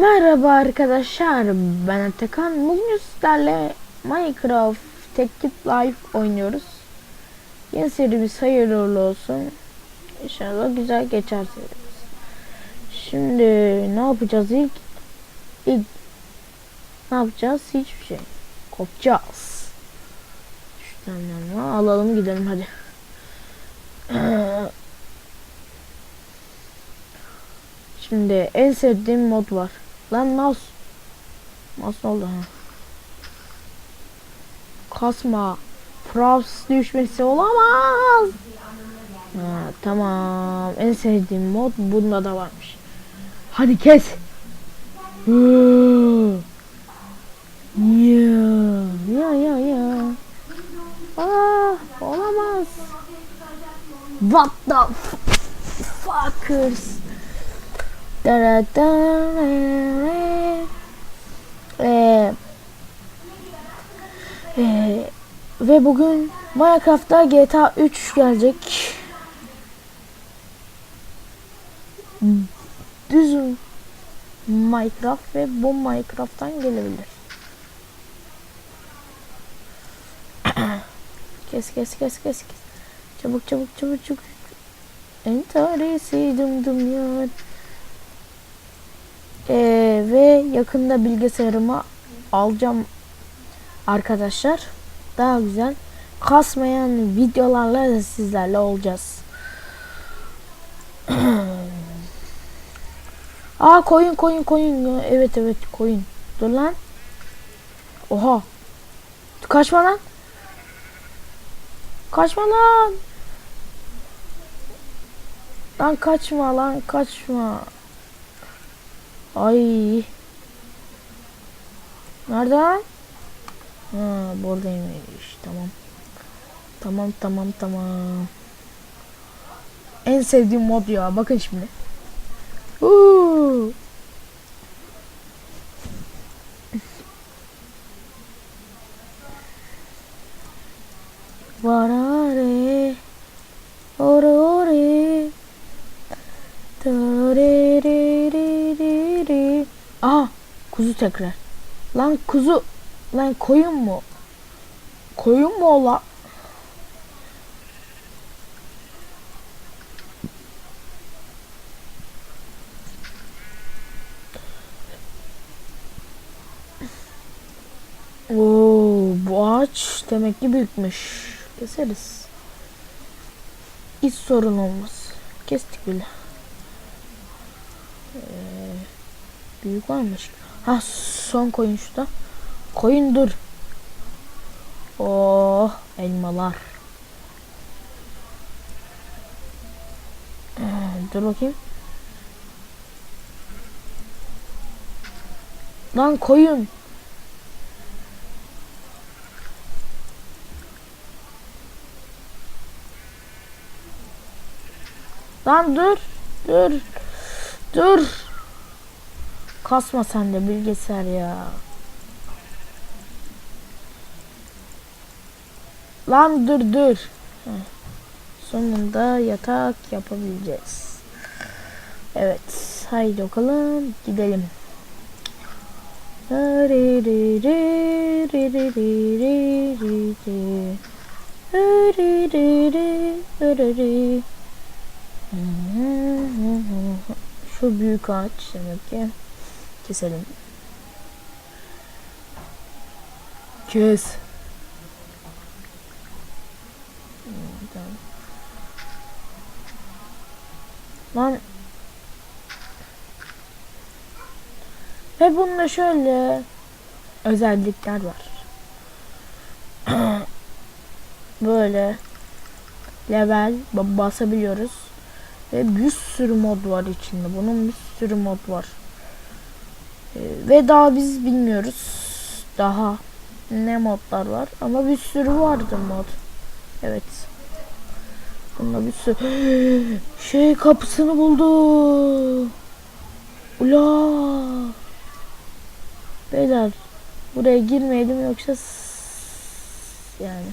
Merhaba arkadaşlar ben Atakan. Bugün sizlerle Minecraft Tek Tip Life oynuyoruz. Yeni serimiz hayırlı uğurlu olsun. İnşallah güzel geçer serimiz. Şimdi ne yapacağız ilk? İlk ne yapacağız? Hiçbir şey. Kopacağız. Yanına alalım gidelim hadi. Şimdi en sevdiğim mod var. Lan mouse. Mouse ne oldu ha? Kasma. Fraps düşmesi olamaz. Ha, tamam. En sevdiğim mod bunda da varmış. Hadi kes. Ya ya ya ya. Ah, olamaz. What the fuckers? Ee, ee, ve bugün Minecraft'ta GTA 3 gelecek. Düz Minecraft ve bu Minecraft'tan gelebilir. kes kes kes kes kes. Çabuk çabuk çabuk çabuk. Entaresi dım dım yar. Ee, ve yakında bilgisayarıma alacağım arkadaşlar. Daha güzel kasmayan videolarla sizlerle olacağız. Aa koyun koyun koyun. Evet evet koyun. Dur lan. Oha. Kaçma lan. Kaçma lan. Lan kaçma lan kaçma. Ay. Nereden? Ha buradaymış. Tamam. Tamam tamam tamam. En sevdiğim mod ya. Bakın şimdi. Uuu. Varare. Kuzu tekrar. Lan kuzu lan koyun mu? Koyun mu ola? Oo, bu ağaç demek ki büyükmüş. Keseriz. Hiç sorun olmaz. Kestik bile. Ee, büyük varmış. Ha son koyun şurada. Koyun dur. Oh elmalar. Ee, dur bakayım. Lan koyun. Lan dur. Dur. Dur. Kasma sen de bilgisayar ya. Lan dur dur. Sonunda yatak yapabileceğiz. Evet. Haydi bakalım gidelim. Şu büyük ağaç demek ki. Keselim. Kes. Tamam. Lan. Ve bunda şöyle özellikler var. Böyle level ba- basabiliyoruz. Ve bir sürü mod var içinde. Bunun bir sürü mod var. Ve daha biz bilmiyoruz. Daha ne modlar var. Ama bir sürü vardı mod. Evet. Bunda bir sürü. Şey kapısını buldu. Ula. Beyler. Buraya girmeyelim yoksa yani.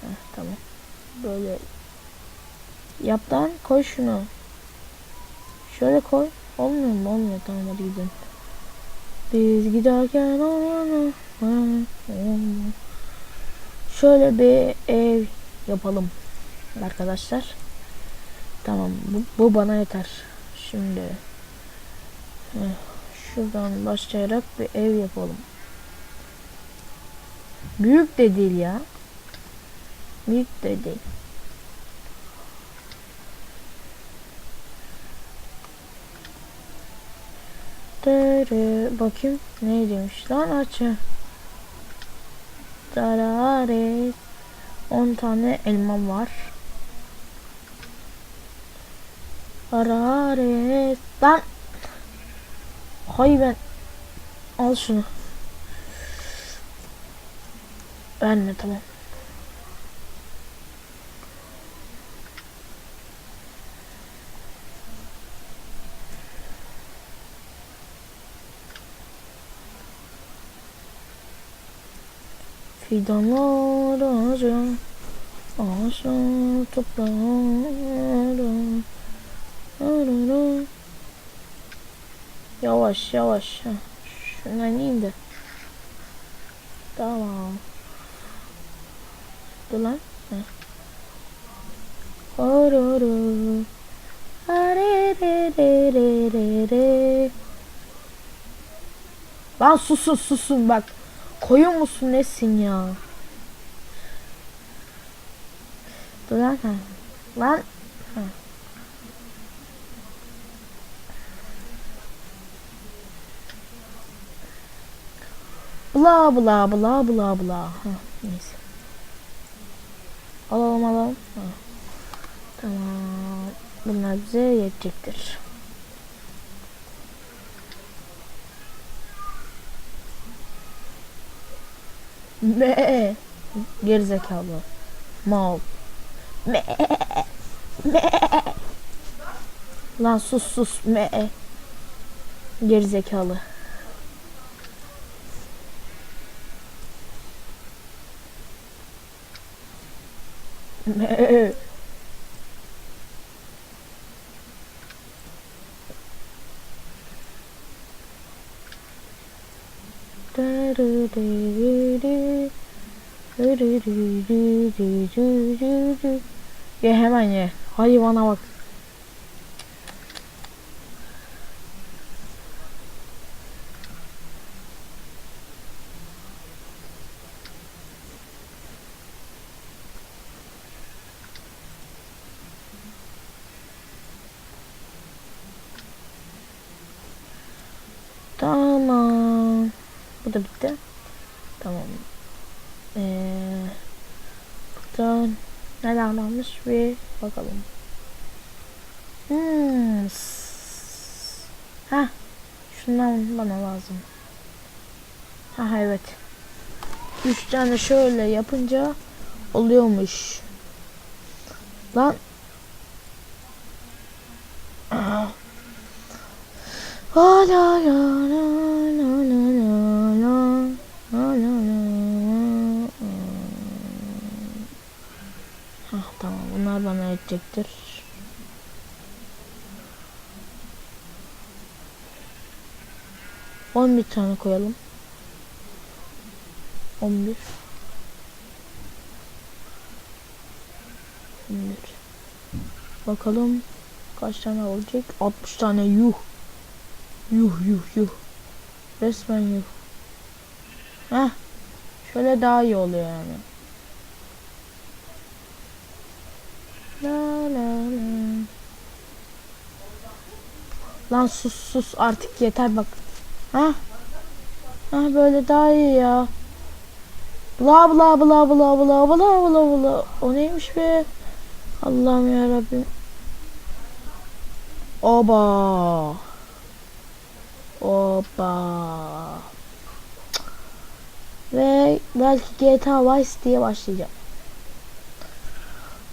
Heh, tamam. Böyle Yap lan koy şunu. Şöyle koy. Olmuyor mu? Olmuyor. Tamam hadi gidelim. Biz giderken Şöyle bir ev yapalım arkadaşlar. Tamam bu, bu bana yeter. Şimdi heh, şuradan başlayarak bir ev yapalım. Büyük de değil ya. Büyük de değil. Dere, bakayım ne demiş lan açı. Darares. 10 tane elmam var. Arares. Lan. Hay ben. Al şunu. Verme tamam. Fui é tá do amor, anjo, anjo, é. tô pronto. Yavaş yavaş. Şuna ineyim de. Tamam. Dur lan. Ororo. Arererererere. Lan susun susun bak. Koyun musun nesin ya? Dur lan ha. Lan. Ha. Bla bla bla bla bla. Ha, neyse. Alalım alalım. Ha. Tamam. Bunlar bize yetecektir. Me. Gerizekalı. Mal. Me. Me. Lan sus sus me. Gerizekalı. Me. Ye hemen ye. Hayvana bak. Tamam. Bu da bitti. Tamam. Ee, buradan neler varmış bir bakalım. Hmm. Ha, şundan bana lazım. Ha evet. Üç tane şöyle yapınca oluyormuş. Lan. Aa. La la la la la la la la la Hah tamam yetecektir. On bir tane koyalım. On bir. Bir. Bakalım kaç tane olacak? 60 tane yuh. Yuh yuh yuh. Resmen yuh. Heh. Şöyle daha iyi oluyor yani. La la la. Lan sus sus artık yeter bak. Ha? Ha böyle daha iyi ya. Bla bla bla bla bla bla bla bla. O neymiş be? Allah'ım ya Rabbim. Oba. Oba. Ve belki GTA Vice diye başlayacağım.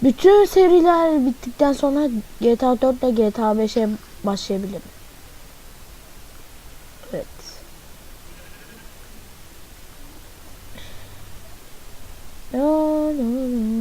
Bütün seriler bittikten sonra GTA 4 ile GTA 5'e başlayabilirim. Evet. La, la, la.